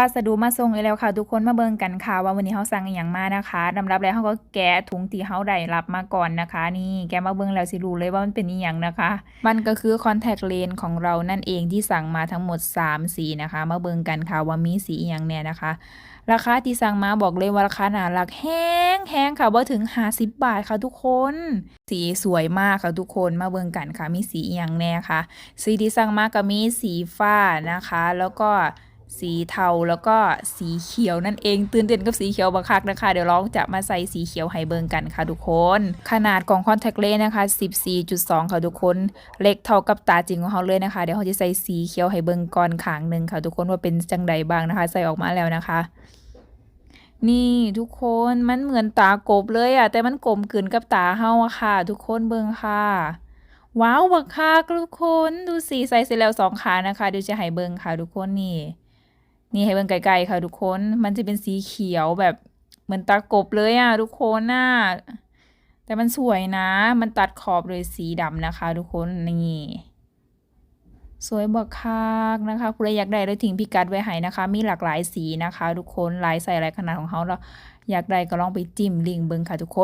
พัสดุมาส่งอีกแล้วค่ะทุกคนมาเบิ่งกันค่ะ ว่าวันนี้เฮาสั่งอย่างมานะคะลำดับแรกเฮาก็แกะถุงที่เฮาได้รับมาก่อนนะคะ นี่แกะมาเบิ่งแล้วสิรู้เลยว่ามันเป็นอีหยังนะคะ มันก็คือคอนแทคเลนส์ของเรานั่นเองที่สั่งมาทั้งหมด 3 สีนะคะ มาเบิ่งกันค่ะว่ามีสีอหยังแน่นะคะ ราคาที่สั่งมาบอกเลยว่าราคาหน่ารักแห้งแห้งค่ะบ่าถึง 50 บาทค่ะทุกคน สีสวยมากค่ะทุกคนมาเบิ่งกันค่ะมีสีอหยังแน่ค่ะ สีที่สั่งมาก็มีสีฟ้านะคะ แล้วก็ สีเทาแล้วก็สีเขียวนั่นเองตื่นเต้นกับสีเขียวบักคักนะคะ เดี๋ยวลองจะมาใส่สีเขียวให้เบิ่งกันค่ะทุกคน ขนาดของคอนแทคเลนส์นะคะ 14.2 ค่ะทุกคน เล็กเท่ากับตาจริงของเขาเลยนะคะ เดี๋ยวเขาจะใส่สีเขียวให้เบิ่งก่อนขางหนึ่งค่ะ ทุกคนว่าเป็นจังใดบ้างนะคะ ใส่ออกมาแล้วนะคะ นี่ทุกคนมันเหมือนตากบเลยอะแต่มันกลมกลืนกับตาเฮาอะค่ะ ทุกคนเบิ่งค่ะว้าวบักคักทุกคนดูสีใส่เสร็จแล้วสองขานะคะเดี๋ยวจะให้เบิ่งค่ะทุกคนนี่ นี่ให้เบิ่งไกลๆค่ะทุกคน มันจะเป็นสีเขียวแบบเหมือนตากบเลยอะทุกคนน่ะแต่มันสวยนะ มันตัดขอบเลยสีดำนะคะ ทุกคนนี่สวยบักคักนะคะคุณอยากได้แล้วทิ้งพิกัดไว้ให้นะคะ มีหลากหลายสีนะคะ ทุกคนลายใส่หลายขนาดของเขาแล้วอยากได้ก็ลองไปจิ้มลิงเบิ่งค่ะทุกคน